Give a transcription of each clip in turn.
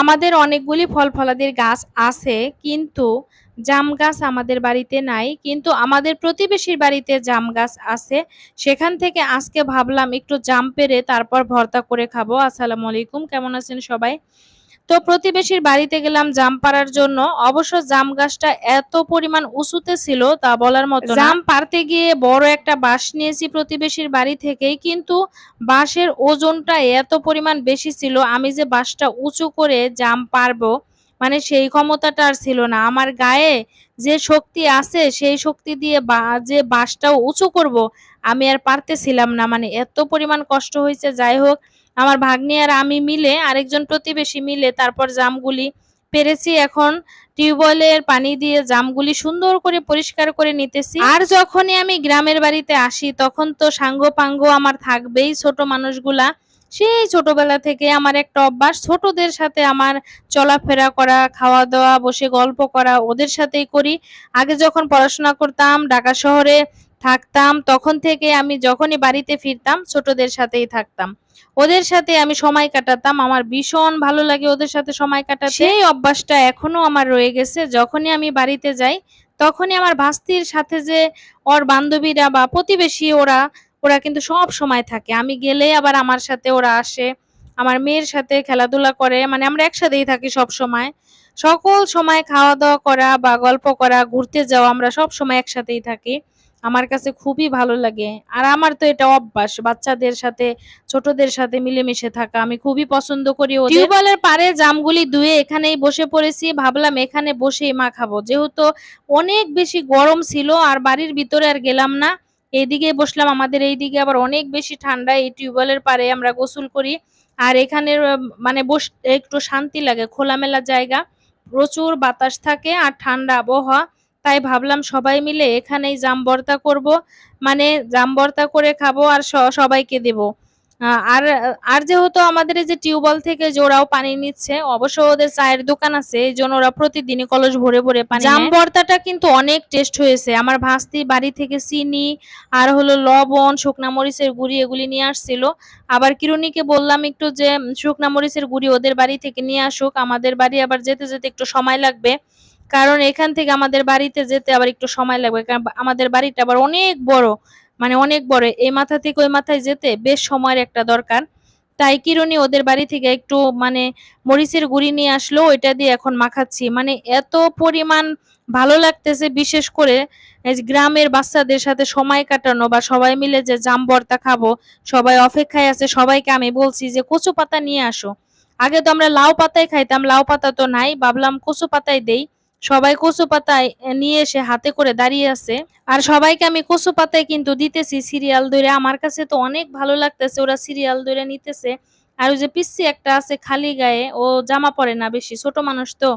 আমাদের অনেকগুলি ফল ফলাদির গাছ আছে, কিন্তু জাম গাছ আমাদের বাড়িতে নাই, কিন্তু আমাদের প্রতিবেশীর বাড়িতে জাম গাছ আছে। সেখান থেকে আজকে ভাবলাম একটু জাম পেরে তারপর ভর্তা করে খাব। আসসালামু আলাইকুম, কেমন আছেন সবাই? তো প্রতিবেশীর বাড়িতে গেলাম জাম পাড়ার জন্য। অবশ্য জাম গাছটা এত পরিমাণ উঁচুতে ছিল তা বলার মতো জাম পারতে গিয়ে বড় একটা বাঁশ নিয়েছি প্রতিবেশীর বাড়ি থেকেই, কিন্তু বাঁশের ওজনটা এত পরিমাণ বেশি ছিল, আমি যে বাঁশটা উঁচু করে জাম পারব মানে সেই ক্ষমতাটা আর ছিল না। আমার গায়ে যে শক্তি আছে, সেই শক্তি দিয়ে বা, যে বাঁশটাও উঁচু করব, আমি আর পারতেছিলাম না। মানে এত পরিমাণ কষ্ট হয়েছে, যাই হোক আমার ভাগ্নি আর আমি মিলে, আরেকজন প্রতিবেশী মিলে তারপর জামগুলি পেরেছি। এখন টিউবওয়েলের পানি দিয়ে জামগুলি সুন্দর করে পরিষ্কার করে নিতেছি। আর যখনই আমি গ্রামের বাড়িতে আসি, তখন তো সাঙ্গ পাঙ্গ আমার থাকবেই ছোট মানুষগুলা। সেই ছোটবেলা থেকে আমার একটা অভ্যাস, ছোটদের সাথে আমার চলাফেরা করা খাওয়া দাওয়া বসে গল্প করা, ওদের সাথেই করি। আগে যখন পড়াশোনা করতাম, ঢাকা শহরে থাকতাম, তখন থেকে আমি যখনই বাড়িতে ফিরতাম, ছোটদের সাথেই থাকতাম। ওদের সাথে আমি সময় কাটাতাম, আমার ভীষণ ভালো লাগে ওদের সাথে সময় কাটাতে। সেই অভ্যাসটা এখনও আমার রয়ে গেছে, যখনই আমি বাড়িতে যাই, তখনই আমার ভাস্তির সাথে যে ওর বান্ধবীরা বা প্রতিবেশী ওরা ওরা কিন্তু সব সময় থাকে। আমি গেলে আবার আমার সাথে ওরা আসে, আমার মেয়ের সাথে খেলাধুলা করে মানে আমরা একসাথেই থাকি সব সময়। সকল সময় খাওয়া দাওয়া করা বা গল্প করা, ঘুরতে যাওয়া আমরা সব সময় একসাথেই থাকি। আমার কাছে খুবই ভালো লাগে। আর আমার তো এটা অভ্যাস বাচ্চাদের সাথে ছোটদের সাথে মিলেমিশে থাকা। আমি খুবই পছন্দ করি টিউবওয়েলের পারে জামগুলি ধুয়ে এখানেই বসে পড়েছি। ভাবলাম এখানে বসেই মা খাব। যেহেতু অনেক বেশি গরম ছিল আর বাড়ির ভিতরে আর গেলাম না এইদিকে বসলাম। আমাদের এইদিকে আবার অনেক বেশি ঠান্ডা। এই টিউবওয়েলের পারে আমরা গোসল করি। আর এখানের আহ, মানে বস একটু শান্তি লাগে খোলামেলা জায়গা। প্রচুর বাতাস থাকে আর ঠান্ডা আবহাওয়া। তাই ভাবলাম সবাই মিলে এখানেই জাম ভর্তা করব। মানে জাম ভর্তা করে খাব আর সবাইকে দেব। আর আর যেহেতু আমাদের এই যে টিউবওয়েল থেকে ওরাও পানি নিচ্ছে অবশ্য ওদের চায়ের দোকান আছে এই জন্য ওরা প্রতিদিনই কলস ভরে ভরে পানি জাম ভর্তাটা কিন্তু অনেক টেস্ট হয়েছে। আমার ভাস্তি বাড়ি থেকে চিনি আর হলো লবণ শুকনা মরিচের গুঁড়ি এগুলি নিয়ে আসছিল। আবার কিরুনিকে বললাম একটু যে শুকনা মরিচের গুঁড়ি ওদের বাড়ি থেকে নিয়ে আসুক। আমাদের বাড়ি আবার যেতে যেতে একটু সময় লাগবে। কারণ এখান থেকে আমাদের বাড়িতে যেতে আবার একটু সময় লাগবে, কারণ আমাদের বাড়িটা আবার অনেক বড় মানে অনেক বড়, এই মাথা থেকে ওই মাথায় যেতে বেশ সময়ের একটা দরকার। তাই কিরণি ওদের বাড়ি থেকে একটু মানে মরিচের গুঁড়ি নিয়ে আসলো, ওইটা দিয়ে এখন মাখাচ্ছি। মানে এত পরিমাণ ভালো লাগতেছে, বিশেষ করে গ্রামের বাচ্চাদের সাথে সময় কাটানো বা সবাই মিলে যে জাম ভর্তা খাব, সবাই অপেক্ষায় আছে, সবাইকে আমি বলছি যে কচু পাতা নিয়ে আসো। আগে তো আমরা লাউ পাতায় খাইতাম, লাউ পাতা তো নাই, ভাবলাম কচু পাতায় দেই। সবাই কচু পাতায় নিয়ে এসে হাতে করে দাঁড়িয়ে আছে। আর সবাইকে আমি কচু পাতায় কিন্তু দিতেছি সিরিয়াল ধরে। আমার কাছে তো অনেক ভালো লাগতেছে, ওরা সিরিয়াল ধরে নিতেছে। আর ওই যে পিসি একটা আছে খালি গায়ে, ও জামা পরে না বেশি, ছোট মানুষ তো।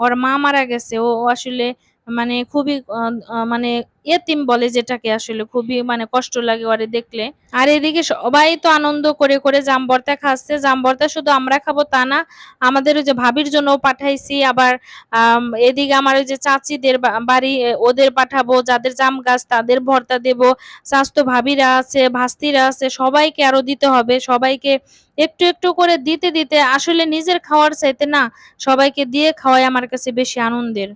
ওর মা মারা গেছে, ও আসলে মানে খুবই মানে এতিম বলে যেটাকে আসলে, খুবই মানে কষ্ট লাগে ওরে দেখলে। আর এদিকে সবাই তো আনন্দ করে করে জাম ভর্তা খাচ্ছে। জাম ভর্তা শুধু আমরা খাব তা না, আমাদের ওই যে ভাবির জন্য পাঠাইছি। আবার এদিকে আমার ওই যে চাচিদের বাড়ি ওদের পাঠাবো। যাদের জাম গাছ, তাদের ভর্তা দেব। স্বাস্থ্য ভাবিরা আছে, ভাস্তিরা আছে, সবাইকে আরও দিতে হবে। সবাইকে একটু একটু করে দিতে দিতে আসলে নিজের খাওয়ার চাইতে না, সবাইকে দিয়ে খাওয়াই আমার কাছে বেশি আনন্দের।